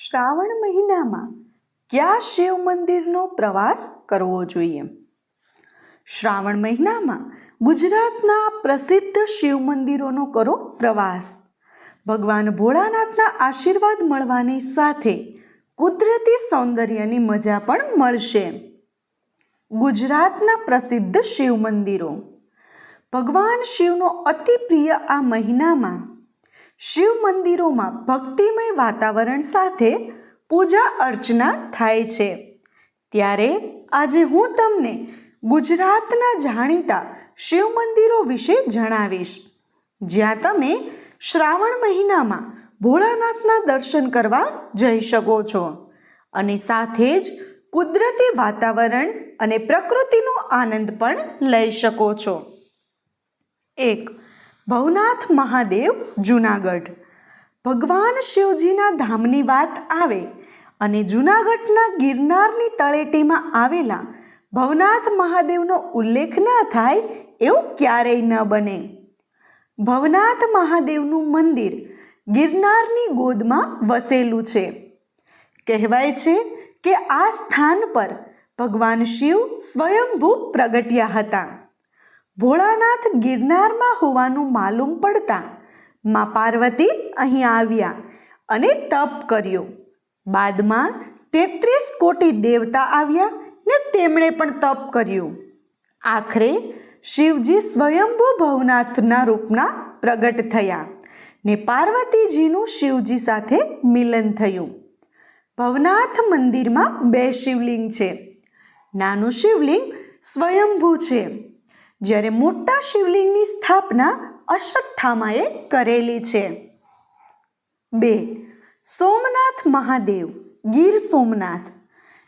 શ્રાવણ મહિનામાં કયા શિવ મંદિરનો પ્રવાસ કરવો જોઈએ? શ્રાવણ મહિનામાં ગુજરાતના પ્રસિદ્ધ શિવ મંદિરોનો કરો પ્રવાસ. ભગવાન ભોળાનાથના આશીર્વાદ મળવાની સાથે કુદરતી સૌંદર્યની મજા પણ મળશે. ગુજરાતના પ્રસિદ્ધ શિવ મંદિરો. ભગવાન શિવનો અતિ પ્રિય આ મહિનામાં શિવ મંદિરોમાં ભક્તિમય વાતાવરણ સાથે પૂજા અર્ચના થાય છે. ત્યારે આજે હું તમને ગુજરાતના જાણીતા શિવ મંદિરો વિશે જણાવીશ. જ્યાં તમે શ્રાવણ મહિનામાં ભોળાનાથના દર્શન કરવા જઈ શકો છો. અને સાથે જ કુદરતી વાતાવરણ અને પ્રકૃતિનો આનંદ પણ લઈ શકો છો. એક ભવનાથ મહાદેવ, જુનાગઢ. ભગવાન શિવજીના ધામની વાત આવે અને જુનાગઢના ગિરનારની તળેટીમાં આવેલા ભવનાથ મહાદેવનો ઉલ્લેખ ન થાય એવું ક્યારેય ન બને. ભવનાથ મહાદેવનું મંદિર ગિરનારની ગોદમાં વસેલું છે. કહેવાય છે કે આ સ્થાન પર ભગવાન શિવ સ્વયંભૂ પ્રગટ્યા હતા. ભોળાનાથ ગિરનારમાં હોવાનું માલુમ પડતા મા પાર્વતી અહીં આવ્યા અને તપ કર્યો. બાદમાં તેત્રીસ કોટી દેવતા આવ્યા ને તેમણે પણ તપ કર્યું. આખરે શિવજી સ્વયંભૂ ભવનાથના રૂપના પ્રગટ થયા ને પાર્વતીજીનું શિવજી સાથે મિલન થયું. ભવનાથ મંદિરમાં બે શિવલિંગ છે. નાનું શિવલિંગ સ્વયંભૂ છે. જ્યારે મોટા શિવલિંગની સ્થાપના અશ્વત્થામાએ કરેલી છે. બે, સોમનાથ મહાદેવ, ગીર સોમનાથ.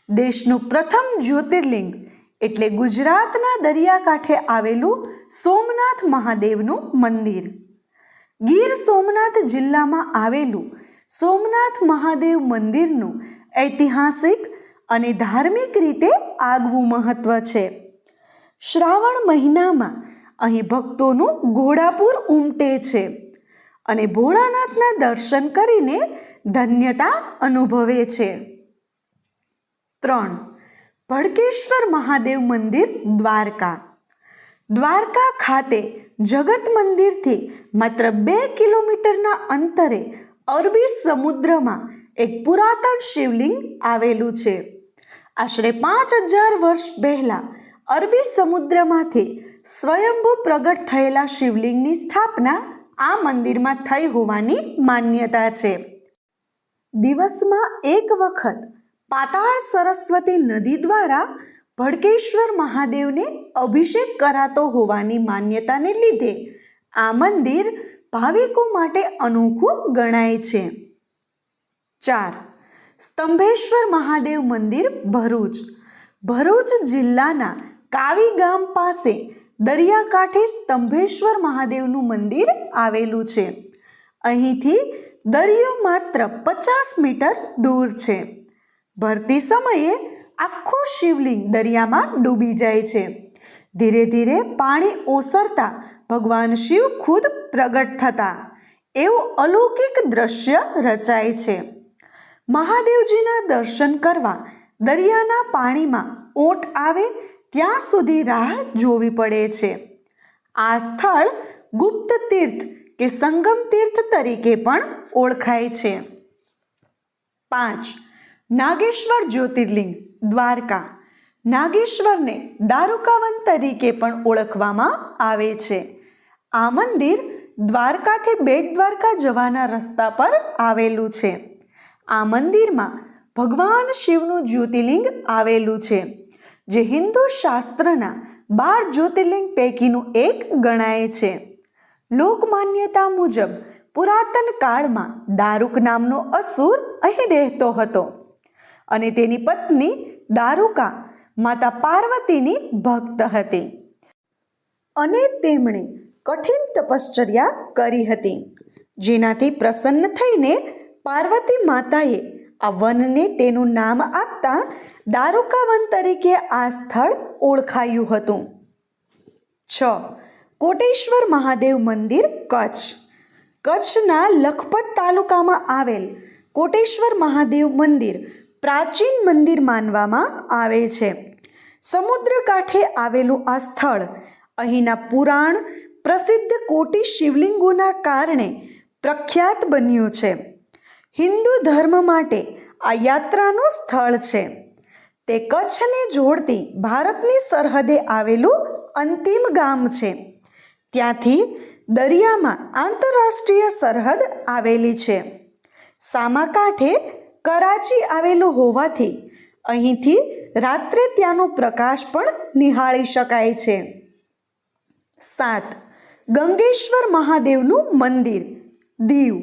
દેશનું પ્રથમ જ્યોતિર્લિંગ એટલે ગુજરાતના દરિયાકાંઠે આવેલું સોમનાથ મહાદેવનું મંદિર. ગીર સોમનાથ જિલ્લામાં આવેલું સોમનાથ મહાદેવ મંદિરનું ઐતિહાસિક અને ધાર્મિક રીતે આગવું મહત્ત્વ છે. શ્રાવણ મહિનામાં અહીં ભક્તોનું ઘોડાપુર ઉમટે છે અને ભોળાનાથના દર્શન કરીને ધન્યતા અનુભવે છે. ત્રણ, ભડકેશ્વર મહાદેવ મંદિર, દ્વારકા. દ્વારકા ખાતે જગત મંદિરથી માત્ર બે કિલોમીટરના અંતરે અરબી સમુદ્રમાં એક પુરાતન શિવલિંગ આવેલું છે. આશરે પાંચ હજાર વર્ષ પહેલાં અરબી સમુદ્રમાંથી સ્વયંભૂ પ્રગટ થયેલા શિવલિંગની સ્થાપના આ મંદિરમાં થઈ હોવાની માન્યતા છે. દિવસમાં એક વખત પાતાળ સરસ્વતી નદી દ્વારા ભડકેશ્વર મહાદેવને અભિષેક કરાતો હોવાની માન્યતાને લીધે આ મંદિર ભાવિકો માટે અનોખું ગણાય છે. ચાર. સ્તંભેશ્વર મહાદેવ મંદિર ભરૂચ. ભરૂચ જિલ્લાના કાવી ગામ પાસે દરિયાકાંઠે સ્તંભેશ્વર મહાદેવનું મંદિર આવેલું છે. અહીંથી દરિયો માત્ર પચાસ મીટર દૂર છે. ભરતી સમયે આખું શિવલિંગ દરિયામાં ડૂબી જાય છે. ધીરે ધીરે પાણી ઓસરતા ભગવાન શિવ ખુદ પ્રગટ થતા. એવું અલૌકિક દ્રશ્ય રચાય છે. મહાદેવજીના દર્શન કરવા દરિયાના પાણીમાં ઓટ આવે ત્યાં સુધી રાહ જોવી પડે છે. આ સ્થળ ગુપ્ત તીર્થ કે સંગમ તીર્થ તરીકે પણ ઓળખાય છે. પાંચ. નાગેશ્વર જ્યોતિર્લિંગ, દ્વારકા. નાગેશ્વરને દારૂકાવન તરીકે પણ ઓળખવામાં આવે છે. આ મંદિર દ્વારકાથી બેટ દ્વારકા જવાના રસ્તા પર આવેલું છે. આ મંદિરમાં ભગવાન શિવનું જ્યોતિર્લિંગ આવેલું છે. જે હિન્દુ શાસ્ત્રના બાર જ્યોતિર્લિંગ પૈકીનું એક ગણાય છે. લોકમાન્યતા મુજબ પુરાતન કાળમાં દારૂક નામનો અસુર અહીં રહેતો હતો અને તેની પત્ની દારૂકા માતા પાર્વતીની ભક્ત હતી. અને તેમણે કઠિન તપશ્ચર્યા કરી હતી, જેનાથી પ્રસન્ન થઈને પાર્વતી માતાએ આ વનને તેનું નામ આપતા દારૂકા વન તરીકે આ સ્થળ ઓળખાયું હતું. છ. કોટેશ્વર મહાદેવ મંદિર કચ્છ. કચ્છના લખપત તાલુકામાં આવેલ કોટેશ્વર મહાદેવ મંદિર પ્રાચીન મંદિર માનવામાં આવે છે. સમુદ્ર કાંઠે આવેલું આ સ્થળ અહીંના પુરાણ, પ્રસિદ્ધ કોટી શિવલિંગોના કારણે પ્રખ્યાત બન્યું છે. હિન્દુ ધર્મ માટે આ યાત્રાનું સ્થળ છે. તે કચ્છને જોડતી ભારતની સરહદે આવેલું અંતિમ ગામ છે. ત્યાંથી દરિયામાં આંતરરાષ્ટ્રીય સરહદ આવેલી છે. સામાકાંઠે કરાચી આવેલું હોવાથી અહીંથી રાત્રે ત્યાંનો પ્રકાશ પણ નિહાળી શકાય છે. સાત, ગંગેશ્વર મહાદેવનું મંદિર, દીવ.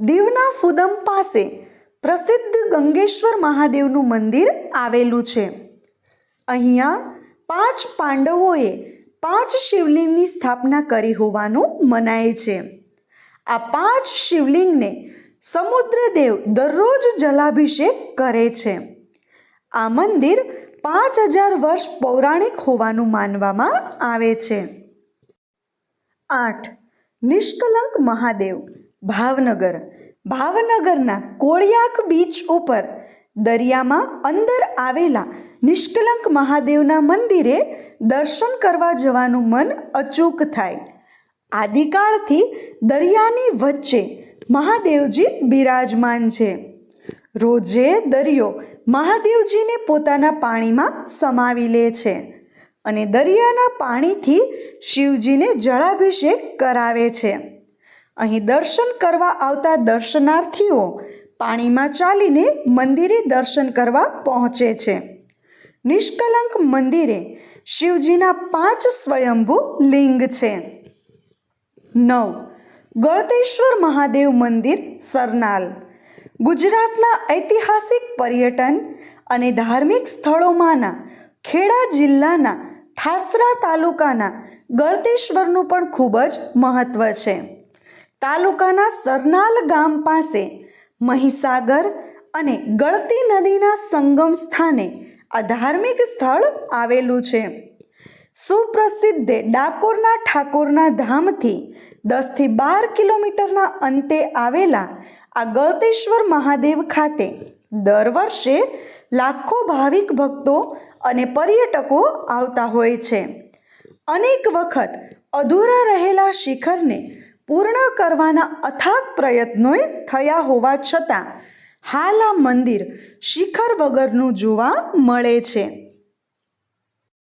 દીવના ફુદમ પાસે પ્રસિદ્ધ ગંગેશ્વર મહાદેવનું મંદિર આવેલું છે. અહીંયા પાંચ પાંડવોએ પાંચ શિવલિંગની સ્થાપના કરી હોવાનું મનાય છે. આ પાંચ શિવલિંગને સમુદ્રદેવ દરરોજ જલાભિષેક કરે છે. આ મંદિર પાંચ હજાર વર્ષ પૌરાણિક હોવાનું માનવામાં આવે છે. આઠ નિષ્કલંક મહાદેવ ભાવનગર ભાવનગરના કોળિયાક બીચ ઉપર દરિયામાં અંદર આવેલા નિષ્કલંક મહાદેવના મંદિરે દર્શન કરવા જવાનું મન અચૂક થાય. આદિકાળથી દરિયાની વચ્ચે મહાદેવજી બિરાજમાન છે. રોજે દરિયો મહાદેવજીને પોતાના પાણીમાં સમાવી લે છે અને દરિયાના પાણીથી શિવજીને જળાભિષેક કરાવે છે. અહીં દર્શન કરવા આવતા દર્શનાર્થીઓ પાણીમાં ચાલીને મંદિરે દર્શન કરવા પહોંચે છે. નિષ્કલંક મંદિરે શિવજીના પાંચ સ્વયંભૂ લિંગ છે. નવ. ગળતેશ્વર મહાદેવ મંદિર સરનાલ. ગુજરાતના ઐતિહાસિક પર્યટન અને ધાર્મિક સ્થળોમાંના ખેડા જિલ્લાના ઠાસરા તાલુકાના ગળતેશ્વરનું પણ ખૂબ જ મહત્ત્વ છે. તાલુકાના સરનાલ ગામ પાસે મહીસાગર અને ગળતી નદીના સંગમ સ્થાને આ ધાર્મિક સ્થળ આવેલું છે. સુપ્રસિદ્ધ ડાકોરના ઠાકોરના ધામથી દસથી બાર કિલોમીટરના અંતે આવેલા આ ગળતેશ્વર મહાદેવ ખાતે દર વર્ષે લાખો ભાવિક ભક્તો અને પર્યટકો આવતા હોય છે. અનેક વખત અધૂરા રહેલા શિખરને પૂર્ણ કરવાના અથાગ પ્રયત્નોએ થયા હોવા છતાં, હાલ આ મંદિર શિખર વગરનું જોવા મળે છે.